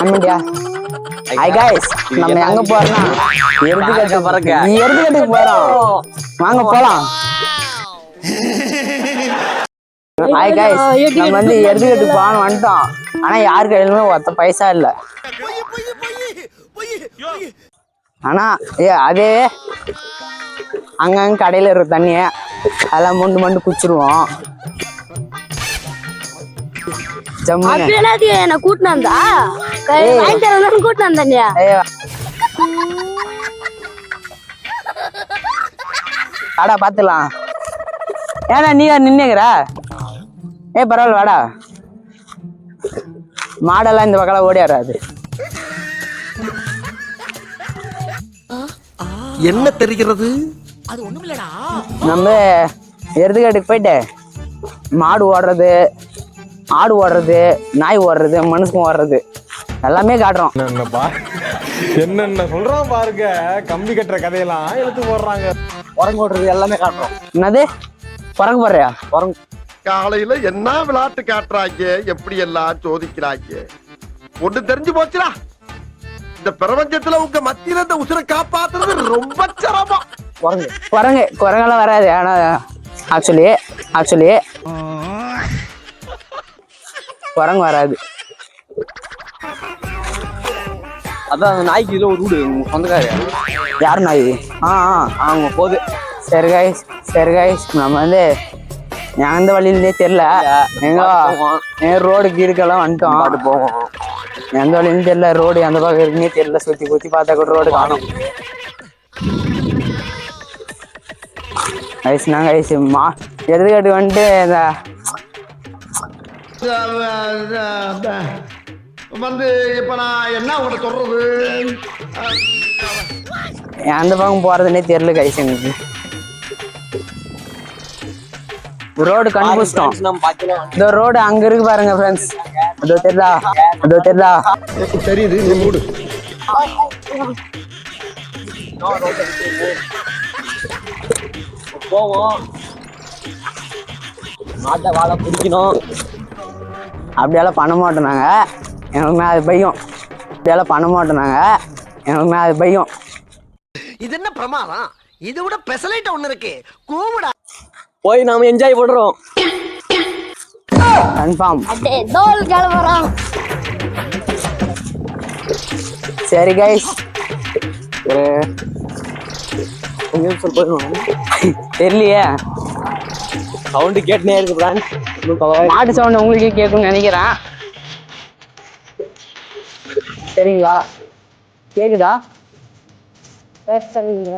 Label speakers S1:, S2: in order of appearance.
S1: அண்ணியா ஐ guys நம்ம எங்க போறோம்னா? எருதுகட்டு
S2: பறக்க
S1: எருதுகட்டுக்கு போறோம். வாங்க போலாம். ஹாய் கைஸ் நம்ம வந்து எருது எருதுகட்டுக்கு போகணும் வந்துட்டோம். ஆனா யார் கையிலுமே ஒத்த பைசா இல்ல. ஆனா ஏ அதே அங்கங்க கடையில இருக்க தண்ணிய அதெல்லாம் மொண்டு மொண்டு குச்சிருவோம்
S3: ஜம்மு அப்படியே கூட்டினா வந்தேன்யா
S1: வாடா பாத்துலாம் ஏடா நீ நின்னுக்கிற? ஏ பரவாயில்ல வாடா. மாடெல்லாம் இந்த பக்கம் ஓடி வராது
S4: என்ன தெரிகிறது?
S1: நம்ம எருதுகாட்டுக்கு போயிட்டு மாடு ஓடுறது ஆடு ஓடுறது நாய் ஓடுறது மனுஷன் ஓடுறது. எல்லாமே காட்டுறோம்.
S5: என்னென்ன சொல்றான் பாருங்க. கம்பி கட்டுற கதையெல்லாம் இழுத்து போடுறாங்க.
S2: உரங்க ஓட்டுறது எல்லாமே காட்டுறோம்.
S1: என்னது? குரங்கு போடுறியா? குரங்கு.
S4: காலையில என்ன விளையாட்டு காட்டுறாங்க? எப்படி எல்லாம் சோதிக்கிறாங்க? ஒண்ணு தெரிஞ்சு போச்சுடா. இந்த பிரபஞ்சத்துல உங்க மத்தியில இந்த உசுரை காப்பாத்துறது ரொம்ப சிரமம்.
S1: குரங்கு. குரங்கு. குரங்கெல்லாம் வராது. ஆனா ஆக்சுவலி ஆக்சுவலி குரங்கு வராது.
S2: அதான் அந்த நாய்க்கு இதுல ஒரு வீடு உங்க சொந்தக்காரு
S1: யார் நாய்? ஆ ஆ
S2: அவங்க போகுது
S1: சரி கைஸ் சரி கைஸ் நம்ம வந்து எந்த வழியிலே தெரியல. எங்க எங்க ரோடு கீடுக்கெல்லாம் வந்துட்டோம்.
S2: பாட்டு போவோம்.
S1: எந்த வழியும் தெரியல ரோடு எந்த பக்கம் இருக்குன்னே தெரியல. சுத்தி குத்தி பார்த்தா கூட ரோடு காணும். கைஸ் நான் கைஸ் மா எதுக்காட்டு வந்துட்டு இந்த
S4: வந்து இப்ப நான் என்ன உங்கள்ட்ட சொல்றது?
S1: எந்த பக்கம் போறதுன்னே தெரியல கைஸ் எனக்கு. ரோடு கண்டுபிடிச்சிட்டோம். இந்த ரோடு அங்க இருக்கு பாருங்க ஃப்ரெண்ட்ஸ் அதோ தெரியுதா? அதோ தெரியுதா?
S4: தெரியுது நீ மூடு.
S2: போவோம் மாட்டை வாழை பிடிக்கணும்
S1: அப்படியெல்லாம் பண்ண மாட்டோம் நாங்க. எனக்குமே அது பையும். அப்படியெல்லாம் பண்ண மாட்டோம் நாங்க எனக்குமே அது பையும்.
S4: இது என்ன பிரமாதம்? இது விட பெசலைட் ஒண்ணு இருக்கு. கூவிடா.
S2: போய் நாம என்ஜாய் பண்றோம்.
S1: கன்ஃபார்ம்
S3: அடே தோல் கிளம்புறோம்
S1: சரி கைஸ்
S2: ஒரு நிமிஷம் போயிடும்
S1: தெரியலையே.
S2: சவுண்டு கேட்டுனே இருக்கு பிரான்
S1: மாட்டு சவுண்ட் உங்களுக்கே கேட்கும்னு நினைக்கிறேன். சரிங்களா? கேக்குதா?
S3: சரிங்க